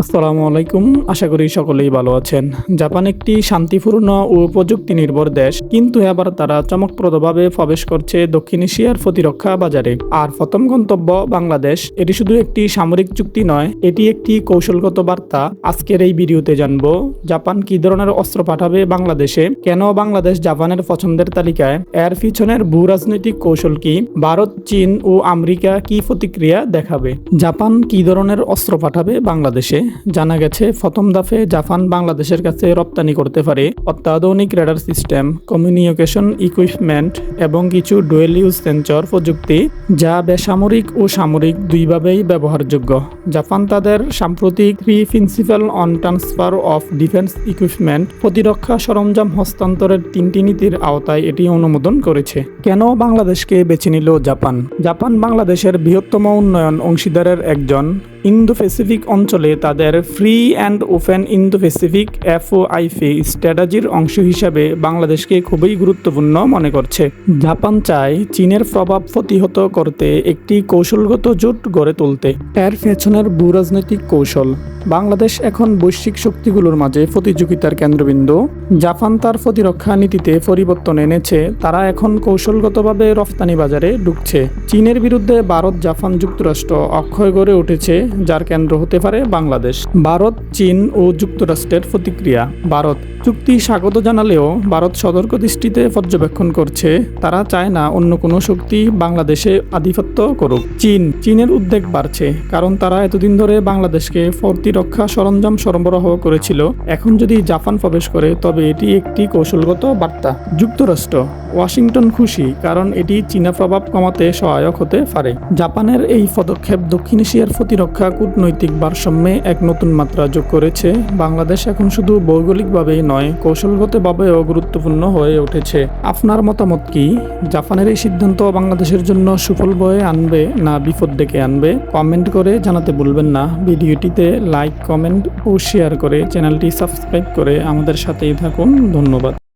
আসসালামু আলাইকুম। আশা করি সকলেই ভালো আছেন। জাপান একটি শান্তিপূর্ণ ও প্রযুক্তি নির্ভর দেশ। কিন্তু এবার তারা চমকপ্রদভাবে প্রবেশ করছে দক্ষিণ এশিয়ার প্রতিরক্ষা বাজারে। আর প্রথম গন্তব্য বাংলাদেশ। এটি শুধু একটি সামরিক চুক্তি নয়, এটি একটি কৌশলগত বার্তা। আজকের এই ভিডিওতে জানব, জাপান কি ধরনের অস্ত্র পাঠাবে বাংলাদেশে? কেন বাংলাদেশ জাপানের পছন্দের তালিকায়? এর পিছনের ভূ রাজনৈতিক কৌশল কি? ভারত, চীন ও আমেরিকা কি প্রতিক্রিয়া দেখাবে? জাপান কি ধরনের অস্ত্র পাঠাবে বাংলাদেশে? জানা গেছে, প্রথম দফে জাপান বাংলাদেশের কাছে রপ্তানি করতে পারে অত্যাধুনিক রেডার সিস্টেম, কমিউনিকেশন ইকুইপমেন্ট এবং কিছু ডুয়েল ইউজ সেন্সর প্রযুক্তি যা বেসামরিক ও সামরিক দুইভাবেই ব্যবহারযোগ্য। জাপান তাদের সাম্প্রতিক three principle on transfer of defence equipment প্রতিরক্ষা সরঞ্জাম হস্তান্তরের তিনটি নীতির আওতায় এটি অনুমোদন করেছে। কেন বাংলাদেশকে বেছে নিল জাপান? জাপান বাংলাদেশের বৃহত্তম উন্নয়ন অংশীদারের একজন ইন্দো প্যাসিফিক অঞ্চলে তাদের free and open Indo Pacific FOIP স্ট্র্যাটাজির অংশ হিসাবে বাংলাদেশকে খুবই গুরুত্বপূর্ণ মনে করছে। জাপান চায় চীনের প্রভাব প্রতিহত করতে একটি কৌশলগত জোট গড়ে তুলতে। এর পেছনের ভূরাজনৈতিক কৌশল বাংলাদেশ এখন বৈশ্বিক শক্তিগুলোর মাঝে প্রতিযোগিতার কেন্দ্রবিন্দু। জাপান তার প্রতিরক্ষা নীতিতে পরিবর্তন এনেছে। তারা এখন কৌশলগতভাবে রফতানি বাজারে ঢুকছে। চীনের বিরুদ্ধে ভারত জাপান যুক্তরাষ্ট্র অক্ষয় গড়ে উঠেছে, যার কেন্দ্র হতে পারে বাংলাদেশ। ভারত, চীন ও যুক্তরাষ্ট্রের প্রতিক্রিয়া। ভারত চুক্তি স্বাগত জানালেও ভারত সতর্ক দৃষ্টিতে পর্যবেক্ষণ করছে, তারা চায় না অন্য কোনো শক্তি বাংলাদেশে আধিপত্য করুক। চীন, চীনের উদ্বেগ বাড়ছে, কারণ তারা এতদিন ধরে বাংলাদেশকে প্রতিরক্ষা সরঞ্জাম সরবরাহ করেছিল। এখন যদি জাপান প্রবেশ করে, তবে এটি একটি কৌশলগত বার্তা। যুক্তরাষ্ট্র, ওয়াশিংটন খুশি, কারণ এটি চীনা প্রভাব কমাতে সহায়ক হতে পারে। জাপানের এই পদক্ষেপ দক্ষিণ এশিয়ার প্রতিরক্ষা কূটনৈতিক ভারসাম্যে এক নতুন মাত্রা যোগ করেছে। বাংলাদেশ এখন শুধু ভৌগোলিকভাবেই নয় কৌশলগতভাবেও গুরুত্বপূর্ণ হয়ে উঠেছে। আপনার মতামত কি? জাপানের এই সিদ্ধান্ত বাংলাদেশের জন্য সুফল বয়ে আনবে না বিপদ ডেকে আনবে? কমেন্ট করে জানাতে ভুলবেন না। ভিডিওটিতে লাইক, কমেন্ট ও শেয়ার করে চ্যানেলটি সাবস্ক্রাইব করে আমাদের সাথেই থাকুন। ধন্যবাদ।